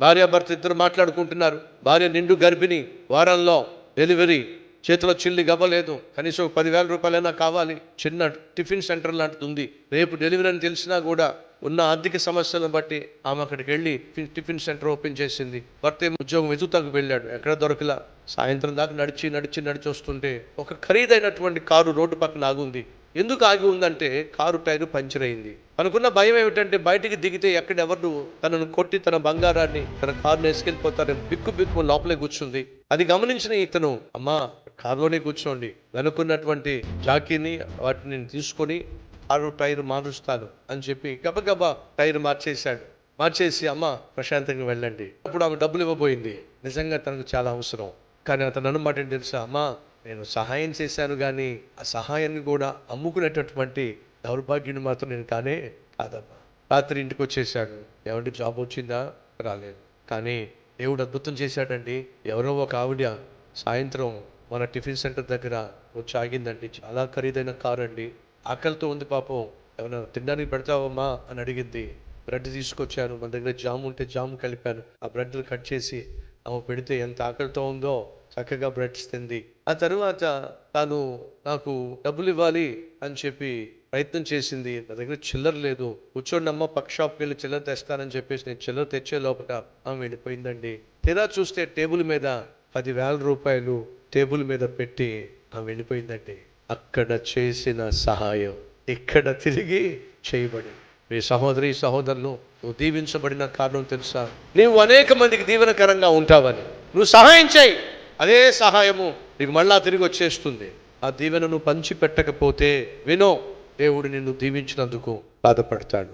భార్యాభర్త ఇద్దరు మాట్లాడుకుంటున్నారు. భార్య నిండు గర్భిణి వారంలో డెలివరీ. చేతిలో చిల్లి గవ్వలేదు. కనీసం పదివేల రూపాయలైనా కావాలి. చిన్న టిఫిన్ సెంటర్ లాంటిది ఉంది. రేపు డెలివరీ అని తెలిసినా కూడా ఉన్న ఆర్థిక సమస్యలను బట్టి ఆమె అక్కడికి వెళ్ళి టిఫిన్ సెంటర్ ఓపెన్ చేసింది. భర్త ఉద్యోగం వెతుకుతాకు వెళ్ళాడు. ఎక్కడ దొరకలా. సాయంత్రం దాకా నడిచి నడిచి నడిచి వస్తుంటే ఒక ఖరీదైనటువంటి కారు రోడ్డు పక్కన ఆగుంది. ఎందుకు ఆగి ఉందంటే కారు టైరు పంచర్ అయింది. అనుకున్న భయం ఏమిటంటే బయటికి దిగితే ఎక్కడెవరు తనను కొట్టి తన బంగారాన్ని తన కారుని వేసుకెళ్ళిపోతారని బిక్కు బిక్కు లోపలే కూర్చుంది. అది గమనించిన ఇతను అమ్మా కారులోనే కూర్చోండి. వెనుకున్నటువంటి జాకీని వాటిని తీసుకొని కారు టైర్ మారుస్తాను అని చెప్పి గబగబా టైర్ మార్చేశాడు. మార్చేసి అమ్మ ప్రశాంతంగా వెళ్ళండి. అప్పుడు ఆమె డబ్బులు ఇవ్వబోయింది. నిజంగా తనకు చాలా అవసరం. కానీ అతను అన్నమాట తెలుసా? అమ్మా నేను సహాయం చేశాను కానీ ఆ సహాయాన్ని కూడా అమ్ముకునేటటువంటి దౌర్భాగ్యుని మాత్రం నేను కానే కాదమ్మా. రాత్రి ఇంటికి వచ్చేసాడు ఎవరికి జాబ్ వచ్చిందా? రాలేదు. కానీ దేవుడు అద్భుతం చేశాడండి. ఎవరో ఒక ఆవిడ సాయంత్రం మన టిఫిన్ సెంటర్ దగ్గర వచ్చి ఆగిందండి. చాలా ఖరీదైన కారు అండి. ఆకలితో ఉంది పాపం. ఏమైనా తినడానికి పెడతావమ్మా? అని అడిగింది. బ్రెడ్ తీసుకొచ్చాను. మన దగ్గర జామ్ ఉంటే జామ్ కలిపాను. ఆ బ్రెడ్ కట్ చేసి ఆమె పెడితే ఎంత ఆకలితో ఉందో చక్కగా బ్రెడ్స్ తింది. ఆ తరువాత తాను నాకు డబ్బులు ఇవ్వాలి అని చెప్పి ప్రయత్నం చేసింది. నా దగ్గర చిల్లర లేదు. కూర్చోండమ్మ పక్క షాప్కి వెళ్ళి చిల్లర తెస్తానని చెప్పేసి నేను చిల్లర తెచ్చే లోపల ఆమె వెళ్ళిపోయిందండి. తీరా చూస్తే టేబుల్ మీద పదివేల రూపాయలు టేబుల్ మీద పెట్టి ఆమె వెళ్ళిపోయిందండి. అక్కడ చేసిన సహాయం ఇక్కడ తిరిగి చేయబడి మీ సహోదరి సహోదరులు నువ్వు దీవించబడిన కారణం తెలుసా? నీవు అనేక మందికి దీవెనకరంగా ఉంటావని. నువ్వు సహాయం చేయి. అదే సహాయము నీకు మళ్ళా తిరిగి వచ్చేస్తుంది. ఆ దీవెనను పంచిపెట్టకపోతే వినో దేవుడు నిన్ను దీవించినందుకు బాధపడతాడు.